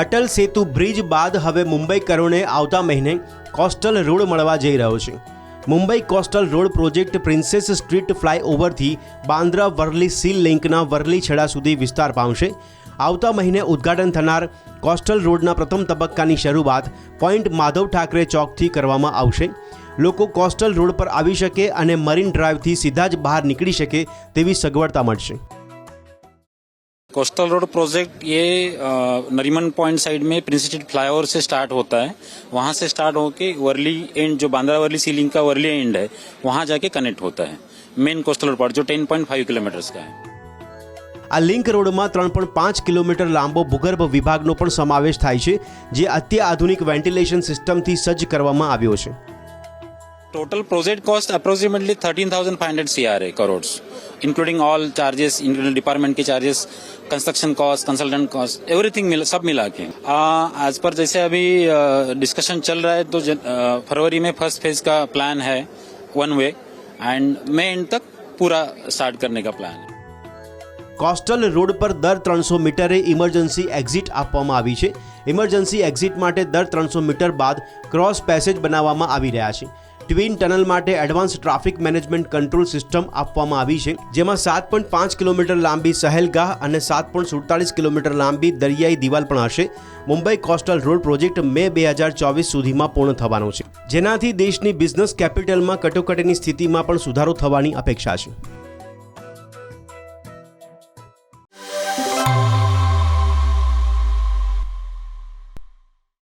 અટલ સેતુ bridge બાદ હવે મુંબઈ મુંબઈકરોને આવતા મહિને કોસ્ટલ રોડ મળવા જઈ રહ્યો છે. Mumbai coastal road project Princess Street ફ્લાયઓવરથી Bandra Worli Sea લિંકના વરલી છેડા સુધી વિસ્તાર પામશે. આવતા મહિને ઉદ્ઘાટન થનાર કોસ્ટલ રોડના પ્રથમ તબક્કાની શરૂઆત પોઈન્ટ માધવ ઠાકરે ચોકથી કરવામાં આવશે. લોકો કોસ્ટલ રોડ પર આવી શકે અને મરીન ડ્રાઈવથી સીધા જ બહાર નીકળી શકે તેવી સગવડતા મળશે. कोस्टल रोड प्रोजेक्ट ये अ, नरीमन पॉइंट साइड में प्रिंस स्ट्रीट फ्लाईओवर से स्टार्ट होता है वहां से स्टार्ट होके वर्ली एंड जो बांद्रा वर्ली सी लिंक का वर्ली एंड है वहां जाके कनेक्ट होता है मेन कोस्टल रोड पर जो 10.5 किलोमीटर का है આ લિંક રોડમાં ત્રણ પણ પાંચ કિલોમીટર લાંબો ભૂગર્ભ વિભાગનો પણ સમાવેશ થાય છે જે અત્યાધુનિક વેન્ટિલેશન સિસ્ટમથી સજ્જ કરવામાં આવ્યો છે total project cost approximately thirteen thousand five hundred 13,500 CR है crore including all charges including department के charges construction cost consultant cost everything सब मिला के एज पर जैसे अभी डिस्कशन चल रहा है तो फरवरी में फ़र्स्ट फ़ेज़ का प्लान है one way and May end तक पूरा स्टार्ट करने का प्लान है। કોસ્ટલ રોડ પર દર ત્રણસો મીટરે ઇમરજન્સી એક્ઝિટ આપવામાં આવી છે. ઇમરજન્સી એક્ઝિટ માટે દર ત્રણસો મીટર બાદ ક્રોસ પેસેજ બનાવવામાં આવી રહ્યા છે. ટ્વિન ટનલ માટે advance traffic management control system આપવામાં આવી છે, જેમાં સાત પોઈન્ટ પાંચ કિલોમીટર લાંબી સહેલગાહ અને સાત પોઈન્ટ સુડતાલીસ કિલોમીટર લાંબી દરિયાઈ દિવાલ પણ હશે. Mumbai coastal road project May બે હજાર ચોવીસ સુધીમાં પૂર્ણ થવાનો છે. જેનાથી દેશની બિઝનેસ કેપિટલમાં કટોકટીની સ્થિતિમાં પણ સુધારો થવાની અપેક્ષા છે.